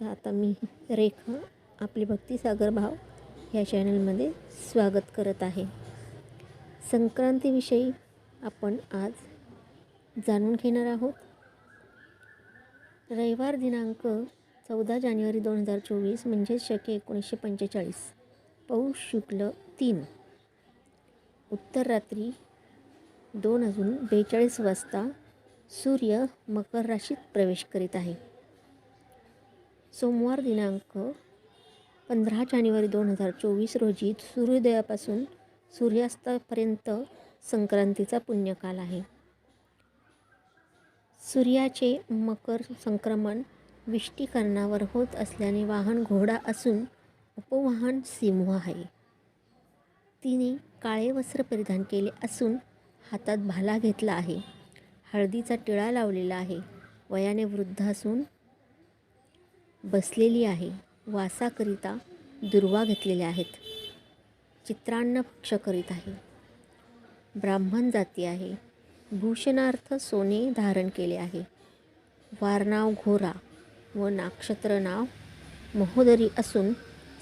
तर आता मी रेखा आपली भक्तिसागर भाव ह्या चॅनलमध्ये स्वागत करत आहे. संक्रांतीविषयी आपण आज जाणून घेणार आहोत. रविवार दिनांक चौदा जानेवारी दोन हजार चोवीस म्हणजेच शके एकोणीसशे पंचेचाळीस. पौष शुक्ल तीन उत्तर रात्री दोन अजून बेचाळीस वाजता सूर्य मकर राशीत प्रवेश करीत आहे. सोमवार दिनांक पंधरा जानेवारी दोन हजार चोवीस रोजी सूर्योदयापासून सूर्यास्तापर्यंत संक्रांतीचा पुण्यकाल आहे. सूर्याचे मकर संक्रमण विष्टीकरणावर होत असल्याने वाहन घोडा असून उपवाहन सिंह आहे. तिने काळे वस्त्र परिधान केले असून हातात भाला घेतला आहे. हळदीचा टिळा लावलेला आहे. वयाने वृद्ध असून बसलेली आहे. वासाकरिता दुर्वा घेतलेल्या आहेत. चित्रान्न भक्ष करीत आहे. ब्राह्मण जाती आहे. भूषणार्थ सोने धारण केले आहे. वारनाव घोरा व नाक्षत्र नाव महोदरी असून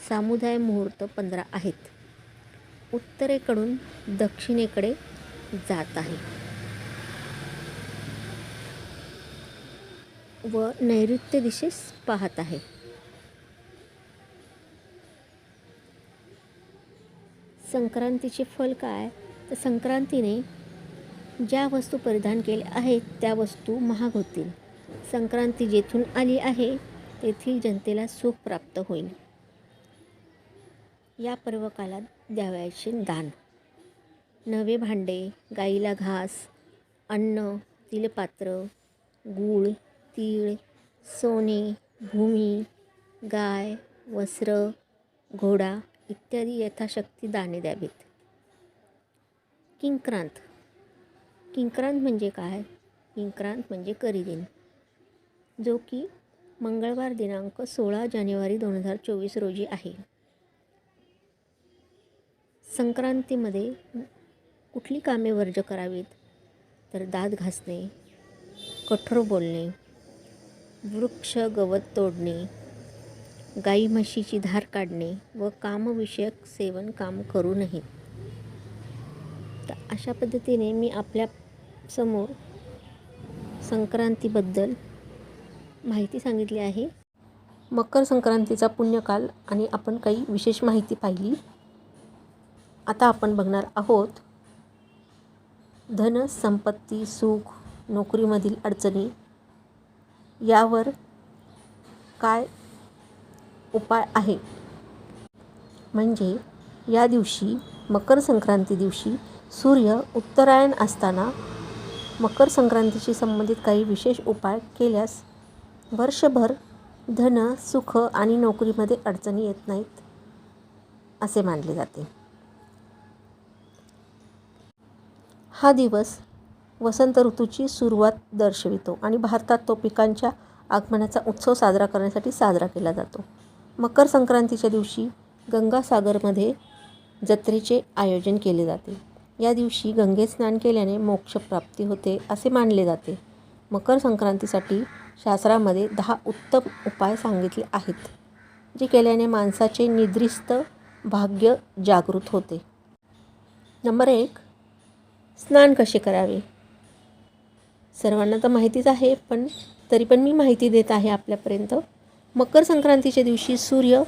सामुदाय मुहूर्त पंधरा आहेत. उत्तरेकडून दक्षिणेकडे जात आहे. व नैऋत्य दिशेस पाहत आहे. संक्रांतीचे फल काय? तर संक्रांतीने ज्या वस्तू परिधान केल्या आहेत त्या वस्तू महाग होतील. संक्रांती जेथून आली आहे तेथील जनतेला सुख प्राप्त होईल. या पर्वकालात द्यावयाचे दान. नवे भांडे गाईला घास अन्न तिलपात्र गूळ तीळ सोने भूमी गाय वस्त्र घोडा इत्यादी यथाशक्ती दाने द्यावीत. किंक्रांत. किंक्रांत म्हणजे काय? किंक्रांत म्हणजे करीदिन जो की मंगळवार दिनांक सोळा जानेवारी दोन हजार चोवीस रोजी आहे. संक्रांतीमध्ये कुठली कामे वर्ज करावीत? तर दात घासणे कठोर बोलणे वृक्ष गवत तोडणे गाई म्हशीची धार काढणे व कामविषयक सेवन काम करू नये. तर अशा पद्धतीने मी आपल्यासमोर संक्रांतीबद्दल माहिती सांगितली आहे. मकर संक्रांतीचा पुण्यकाल आणि आपण काही विशेष माहिती पाहिली. आता आपण बघणार आहोत धन संपत्ती सुख नोकरीमधील अडचणी यावर काय उपाय आहे? म्हणजे या दिवशी मकर संक्रांती दिवशी सूर्य उत्तरायण असताना मकर संक्रांतीशी संबंधित काही विशेष उपाय केल्यास वर्षभर धन सुख आणि नोकरीमध्ये अडचणी येत नाहीत असे मानले जाते. हा दिवस वसंत ऋतूची सुरुवात दर्शवितो आणि भारतात तो पिकांच्या आगमनाचा उत्सव साजरा करण्यासाठी साजरा केला जातो. मकर संक्रांतीच्या दिवशी गंगासागरमध्ये जत्रेचे आयोजन केले जाते. या दिवशी गंगेत स्नान केल्याने मोक्षप्राप्ती होते असे मानले जाते. मकर संक्रांतीसाठी शास्त्रामध्ये दहा उत्तम उपाय सांगितले आहेत जे केल्याने माणसाचे निद्रिस्त भाग्य जागृत होते. नंबर एक स्नान कसे करावे? सर्वांना तर माहितीच आहे पण तरी पण मी माहिती देत आहे आपल्यापर्यंत. मकर संक्रांतीच्या दिवशी सूर्य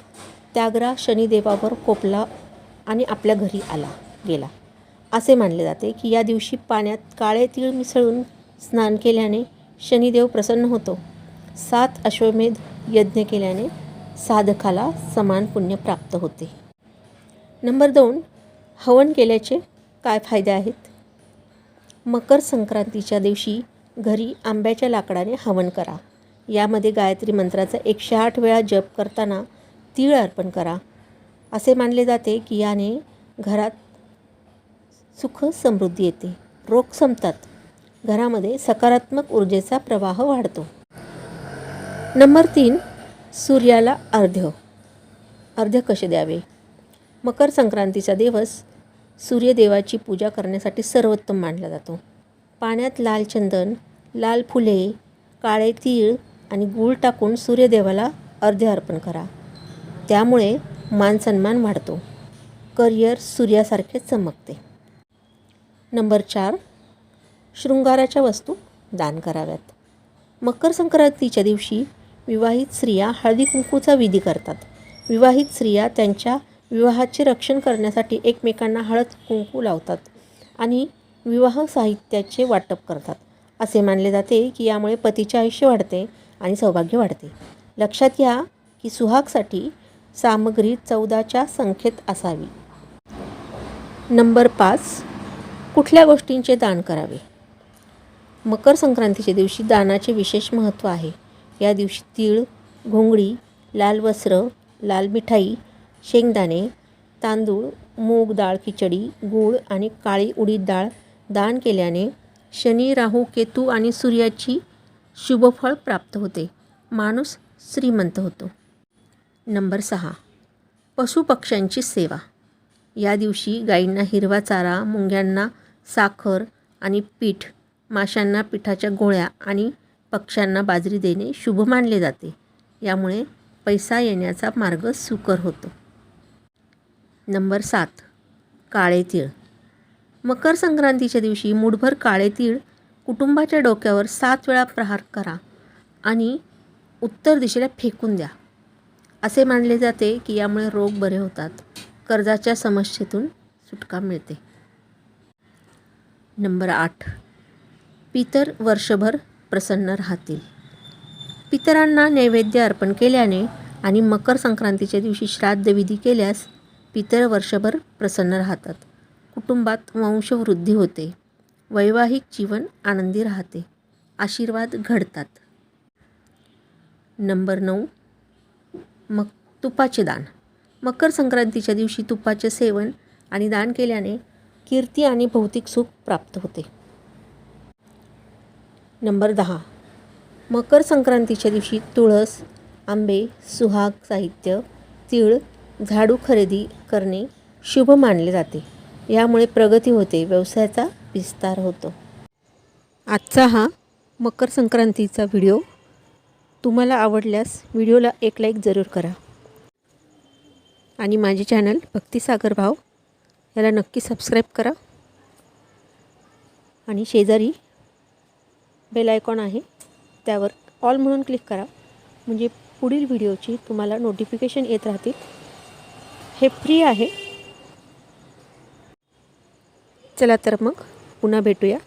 त्यागरा शनिदेवावर कोपला आणि आपल्या घरी आला गेला. असे मानले जाते की या दिवशी पाण्यात काळे तीळ मिसळून स्नान केल्याने शनिदेव प्रसन्न होतो. सात अश्वमेध यज्ञ केल्याने साधकाला समान पुण्य प्राप्त होते. नंबर दोन हवन केल्याचे काय फायदे आहेत? मकर संक्रांतीच्या दिवशी घरी आंब्याच्या लाकडाने हवन करा. यामध्ये गायत्री मंत्राचा एकशे आठ वेळा जप करताना तीळ अर्पण करा. असे मानले जाते की याने घरात सुख समृद्धी येते. रोग संपतात. घरामध्ये सकारात्मक ऊर्जेचा प्रवाह वाढतो. नंबर तीन सूर्याला अर्ध्य. अर्ध्य कसे द्यावे? मकर संक्रांतीचा दिवस सूर्यदेवाची पूजा करण्यासाठी सर्वोत्तम मानला जातो. पाण्यात लाल चंदन लाल फुले काळे तीळ आणि गूळ टाकून सूर्यदेवाला अर्धे अर्पण करा. त्यामुळे मानसन्मान वाढतो. करिअर सूर्यासारखे चमकते. नंबर चार शृंगाराच्या वस्तू दान कराव्यात. मकर संक्रांतीच्या दिवशी विवाहित स्त्रिया हळदी कुंकूचा विधी करतात. विवाहित स्त्रिया त्यांच्या विवाहाचे रक्षण करण्यासाठी एकमेकांना हळद कुंकू लावतात आणि विवाह साहित्याचे वाटप करतात. असे मानले जाते की यामुळे पतीचे आयुष्य वाढते आणि सौभाग्य वाढते. लक्षात घ्या की सुहागसाठी सामग्री चौदाच्या संख्येत असावी. नंबर पाच. कुठल्या गोष्टींचे दान करावे? मकर संक्रांतीच्या दिवशी दानाचे विशेष महत्त्व आहे. या दिवशी तीळ घोंगडी लाल वस्त्र लाल मिठाई शेंगदाणे तांदूळ मूग डाळ खिचडी गूळ आणि काळी उडीद डाळ दान केल्याने शनी राहू केतू आणि सूर्याची शुभफळ प्राप्त होते. माणूस श्रीमंत होतो. नंबर सहा. पशुपक्ष्यांची सेवा. या दिवशी गायींना हिरवा चारा मुंग्यांना साखर आणि पीठ माशांना पिठाच्या गोळ्या आणि पक्ष्यांना बाजरी देणे शुभ मानले जाते. यामुळे पैसा येण्याचा मार्ग सुकर होतो. नंबर सात. काळे तीळ. मकर संक्रांतीच्या दिवशी मुठभर काळे तीळ कुटुंबाच्या डोक्यावर सात वेळा प्रहार करा आणि उत्तर दिशेला फेकून द्या. असे मानले जाते की यामुळे रोग बरे होतात. कर्जाच्या समस्येतून सुटका मिळते. नंबर आठ. पितर वर्षभर प्रसन्न राहतील. पितरांना नैवेद्य अर्पण केल्याने आणि मकर संक्रांतीच्या दिवशी श्राद्धविधी केल्यास पितर वर्षभर प्रसन्न राहतात. कुटुंबात वंशवृद्धी होते. वैवाहिक जीवन आनंदी राहते. आशीर्वाद घडतात. नंबर नऊ. मग तुपाचे दान. मकर संक्रांतीच्या दिवशी तुपाचे सेवन आणि दान केल्याने कीर्ती आणि भौतिक सुख प्राप्त होते. नंबर दहा. मकर संक्रांतीच्या दिवशी तुळस आंबे सुहाग साहित्य तीळ झाडू खरेदी करणे शुभ मानले जाते. यामुळे प्रगती होते व्यवसायाचा विस्तार होतो. आजचा हा मकर संक्रांतीचा व्हिडिओ. तुम्हाला आवडल्यास व्हिडिओला एक लाईक जरूर करा. आणि माझे चॅनल भक्तिसागर भाव याला नक्की सबस्क्राईब करा. आणि शेजारी बेल आयकॉन आहे त्यावर ऑल म्हणून क्लिक करा. म्हणजे पुढील व्हिडिओची तुम्हाला नोटिफिकेशन येत राहतील. हे फ्री आहे. चला तर मग पुन्हा भेटूया.